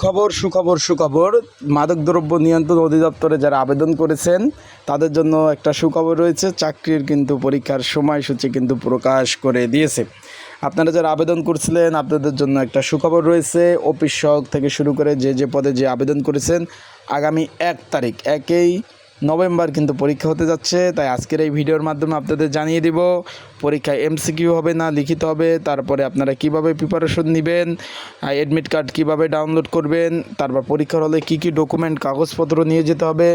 সুখবর সুখবর সুখবর। মাদকদ্রব্য নিয়ন্ত্রণ অধিদপ্তরে যারা আবেদন করেছেন, তাদের জন্য একটা সুখবর রয়েছে। চাকরির কিন্তু পরীক্ষার সময়সূচি কিন্তু প্রকাশ করে দিয়েছে। আপনারা যারা আবেদন করছিলেন, আপনাদের জন্য একটা সুখবর রয়েছে। অফিস থেকে শুরু করে যে যে পদে যে আবেদন করেছেন, আগামী এক তারিখ, একই নভেম্বর কিন্তু পরীক্ষা হতে যাচ্ছে, তাই আজকের এই ভিডিওর মাধ্যমে আপনাদের জানিয়ে দিব পরীক্ষায় এমসিকিউ হবে না, লিখিত হবে, তারপরে আপনারা কীভাবে প্রিপারেশন নেবেন অ্যাডমিট কার্ড কীভাবে ডাউনলোড করবেন, তারপর পরীক্ষার হলে কি কি ডকুমেন্ট কাগজপত্র নিয়ে যেতে হবে,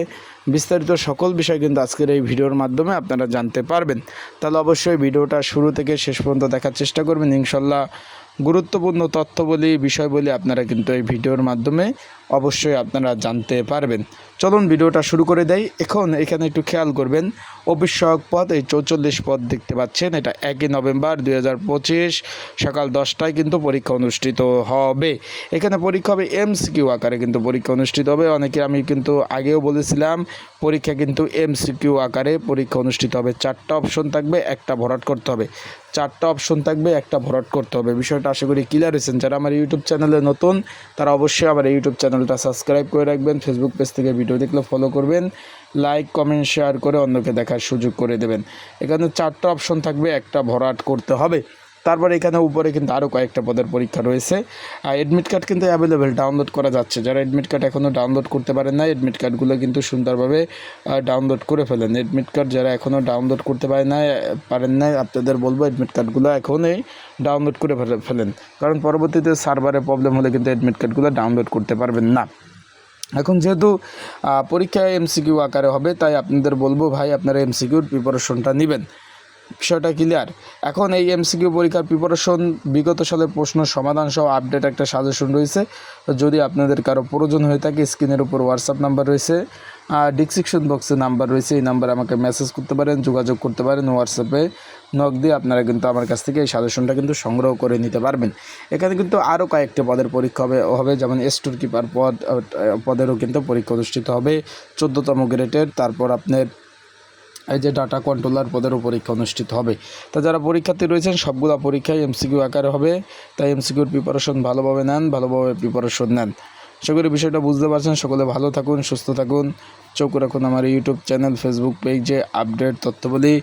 বিস্তারিত সকল বিষয় কিন্তু আজকের এই ভিডিওর মাধ্যমে আপনারা জানতে পারবেন। তাহলে অবশ্যই ভিডিওটা শুরু থেকে শেষ পর্যন্ত দেখার চেষ্টা করবেন, ইনশাল্লাহ গুরুত্বপূর্ণ তথ্যবলি, বিষয়বলি বিষয় বলি আপনারা কিন্তু এই ভিডিওর মাধ্যমে অবশ্যই আপনারা জানতে পারবেন। চলুন ভিডিওটা শুরু করে দেয় এখন এখানে একটু খেয়াল করবেন সহায়ক পদ, এই চৌচল্লিশ পদ দেখতে পাচ্ছেন। এটা একই নভেম্বর দুই হাজার পঁচিশ, সকাল দশটায় কিন্তু পরীক্ষা অনুষ্ঠিত হবে। এখানে পরীক্ষা হবে এমসিকিউ আকারে কিন্তু পরীক্ষা অনুষ্ঠিত হবে। অনেকে আমি কিন্তু আগেও বলেছিলাম, পরীক্ষা কিন্তু এমসিকিউ আকারে পরীক্ষা অনুষ্ঠিত হবে। চারটা অপশন থাকবে, একটা ভরাট করতে হবে। চারটা অপশন থাকবে, একটা ভরাট করতে হবে। বিষয়টা আশা করি ক্লিয়ার হয়েছেন। যারা আমার ইউটিউব চ্যানেলে নতুন, তারা অবশ্যই আমার ইউটিউব চ্যানেলটা সাবস্ক্রাইব করে রাখবেন। ফেসবুক পেজ থেকে ভিডিও দেখলে ফলো করবেন। লাইক কমেন্ট শেয়ার করে অন্যকে দেখার সুযোগ করে দেবেন। এখানে চারটা অপশন থাকবে, একটা ভরাট করতে হবে। তারপরে এখানে উপরে কিন্তু আরও কয়েকটা পদের পরীক্ষা রয়েছে। আর এডমিট কার্ড কিন্তু অ্যাভেলেবেল ডাউনলোড করা যাচ্ছে। যারা এডমিট কার্ড এখনও ডাউনলোড করতে পারেন না এডমিট কার্ডগুলো কিন্তু সুন্দরভাবে ডাউনলোড করে ফেলেন। এডমিট কার্ড যারা এখনও ডাউনলোড করতে পারে না পারেন না আপনাদের বলব এডমিট কার্ডগুলো এখনই ডাউনলোড করে ফেলে- ফেলেন। কারণ পরবর্তীতে সার্ভারে প্রবলেম হলে কিন্তু এডমিট কার্ডগুলো ডাউনলোড করতে পারবেন না। এখন যেহেতু আহ, পরীক্ষা এমসিকিউ আকারে হবে তাই আপনাদের বলব ভাই আপনারা এমসিকিউর প্রিপারেশনটা নেবেন। বিষয়টা ক্লিয়ার এখন এই এমসিকিউ পরীক্ষার প্রিপারেশন বিগত সালের প্রশ্ন সমাধান সহ আপডেট একটা সাজেশন রয়েছে। যদি আপনাদের কারও প্রয়োজন হয়ে থাকে স্ক্রিনের উপর হোয়াটসঅ্যাপ নাম্বার রয়েছে ডিসক্রিপশন বক্সে নাম্বার রয়েছে এই নাম্বারে আমাকে মেসেজ করতে পারেন যোগাযোগ করতে পারেন হোয়াটসঅ্যাপে নক দিয়ে আপনারা কিন্তু আমার কাছ থেকে এই সাজেশনটা কিন্তু সংগ্রহ করে নিতে পারবেন। এখানে কিন্তু আরও কয়েকটি পদের পরীক্ষা হবে হবে যেমন স্টোর কিপার পদ, পদেরও কিন্তু পরীক্ষা অনুষ্ঠিত হবে চোদ্দোতম গ্রেডের। তারপর আপনার এই যে ডাটা কন্ট্রোলার পদেরও পরীক্ষা অনুষ্ঠিত হবে। তা যারা পরীক্ষার্থী রয়েছেন, সবগুলা পরীক্ষায় এমসিকিউ আকারে হবে। তাই এমসিকিউর প্রিপারেশন ভালোভাবে নেন, ভালোভাবে প্রিপারেশন নেন। করি বিষয়টা বুঝতে পারছেন। সকলে ভালো থাকুন, সুস্থ থাকুন। চোখ রাখুন আমার ইউটিউব চ্যানেল ফেসবুক পেজে আপডেট তথ্যবলী,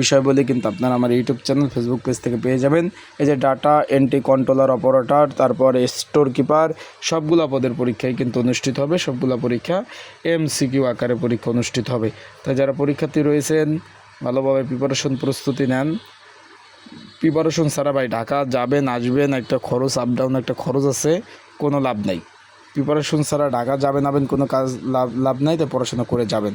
বিষয়বলী কিন্তু আপনারা আমার ইউটিউব চ্যানেল ফেসবুক পেজ থেকে পেয়ে যাবেন। এই যে ডাটা এন্ট্রি কন্ট্রোলার অপারেটর তারপর স্টোর কিপার সবগুলো পদের পরীক্ষায় কিন্তু অনুষ্ঠিত হবে। সবগুলো পরীক্ষা এমসিকিউ আকারে পরীক্ষা অনুষ্ঠিত হবে। তাই যারা পরীক্ষার্থী রয়েছেন, ভালোভাবে প্রিপারেশন প্রস্তুতি নেন। প্রিপারেশন ছাড়া ভাই ঢাকা যাবেন, আসবেন, একটা খরচ আপ ডাউন একটা খরচ আছে, কোনো লাভ নাই। প্রিপারেশন ছাড়া ঢাকা যাবেন আবেন কোনো কাজ লাভ লাভ নাই তাই পড়াশোনা করে যাবেন।